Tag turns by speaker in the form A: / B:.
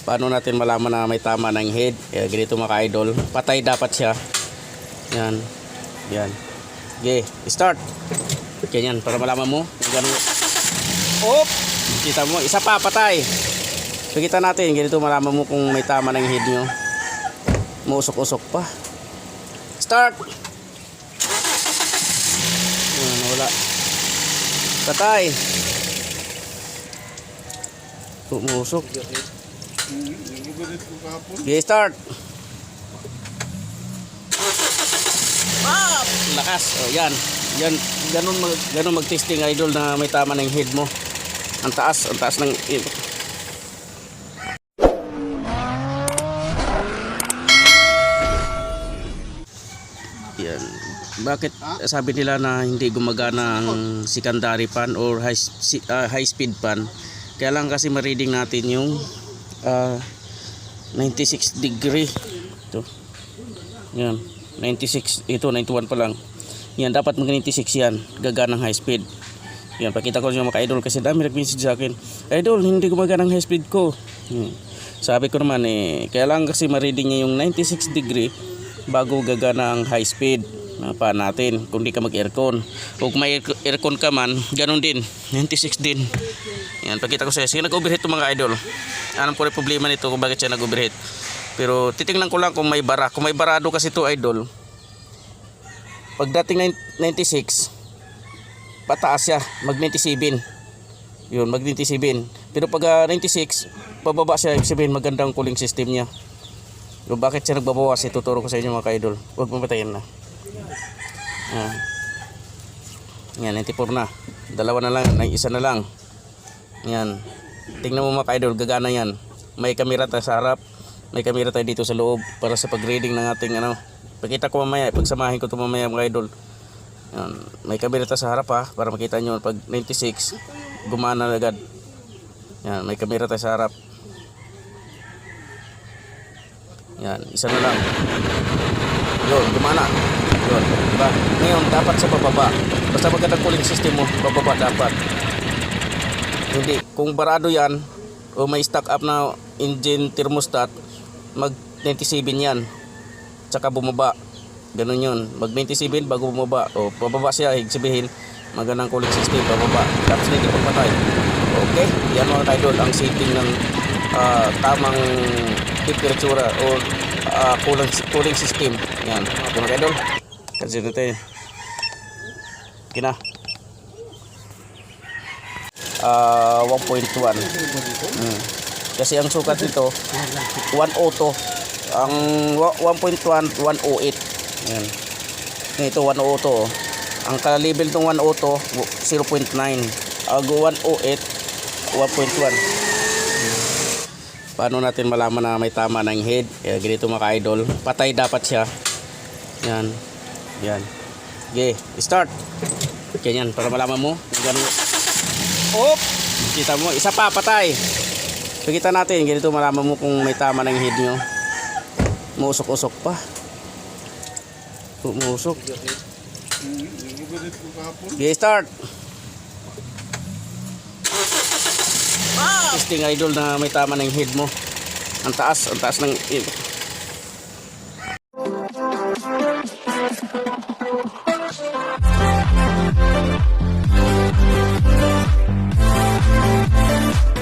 A: Paano natin malaman na may tama ng head? Kaya ganito mga idol. Patay dapat siya. Yan. Yan. Okay, start. Ganyan, para malaman mo. Ganun. Op! Kita mo, isa pa, patay. So natin, ganito malaman mo kung may tama ng head nyo. Muusok-usok pa. Start! Yan, wala. Patay. Pumusok. Okay, start. Ah, lakas. Oh, yan. Yan, ganun mag ganun mag-testing idol na may tama ng head mo. Ang taas, ang taas ng Yan. Bakit sabi nila na hindi gumagana ang secondary pan or high, ah, high speed pan? Kaya lang kasi ma-reading natin yung ah, 96 degree. Ito. Yan. 96. Ito, 91 pa lang. Yan, dapat mag 96 yan. Gagana ng high speed. Yan, pakita ko yung mga idol kasi dami nag-message sa akin. Idol, hindi gumagana ang high speed ko. Hmm. Sabi ko naman eh, kaya lang kasi ma-reading niya yung 96 degree bago gagana ang high speed pa natin kung di ka mag-aircon. Kung may air- aircon ka man, ganun din. 96 din. Yan, pakita ko sa Sige, nag-overheat mga idol. Anong po problema nito kung bakit siya nag-overheat. Pero titingnan ko lang kung may bara. Kung may barado kasi to idol, pagdating ng 96, pataas siya, mag 97. Yun, mag 97. Pero pag ah, 96, pababa siya, ibig sabihin magandang cooling system niya. So, bakit siya nagbabawas? Ituturo ko sa inyo mga ka-idol. Huwag mamatayin na. Yan. Yan, 94 na. Dalawa na lang, isa na lang. Yan. Tingnan mo mga ka-idol, gagana yan. May kamera tayo sa harap. May kamera tayo dito sa loob para sa pag-reading ng ating ano. Pakita ko mamaya, pagsamahin ko ito mamaya mga idol. Yan. May kamera tayo sa harap ha, para makita nyo pag 96, gumana agad. Yan, may kamera tayo sa harap. Yan, isa na lang. Yun, gumana. Yun, diba? Ngayon, dapat sa bababa. Basta magandang cooling system mo, bababa dapat. Hindi, kung barado yan, o may stock up na engine thermostat, mag 97 yan. Tsaka bumaba. Ganun yun. Mag 97 bago bumaba. O, pababa siya, ibig sabihin, magandang cooling system, bababa. Tapos hindi pagpatay. Okay, yan mga idol, ang setting ng ah, tamang temperature o ah, cooling, cooling system. Yan, okay mga idol. Kasi natin. Kina. Ah, 1.1. Mm. Kasi ang sukat nito 1 auto. Ang wa- 1.1 108. Yan. Ito 1 auto. Ang ka-level ng 1 auto 0.9. Ang 108 1.1. Paano natin malaman na may tama ng head? Kaya ganito mga idol. Patay dapat siya. Yan. Yan. Okay, start. Ganyan, para malaman mo. Ganun. Op! Kita mo, isa pa, patay. So kita natin, ganito malaman mo kung may tama ng head nyo. Muusok-usok pa. Umusok. Okay, start. Testing idol na may tama ng head mo. Ang taas, ang taas ng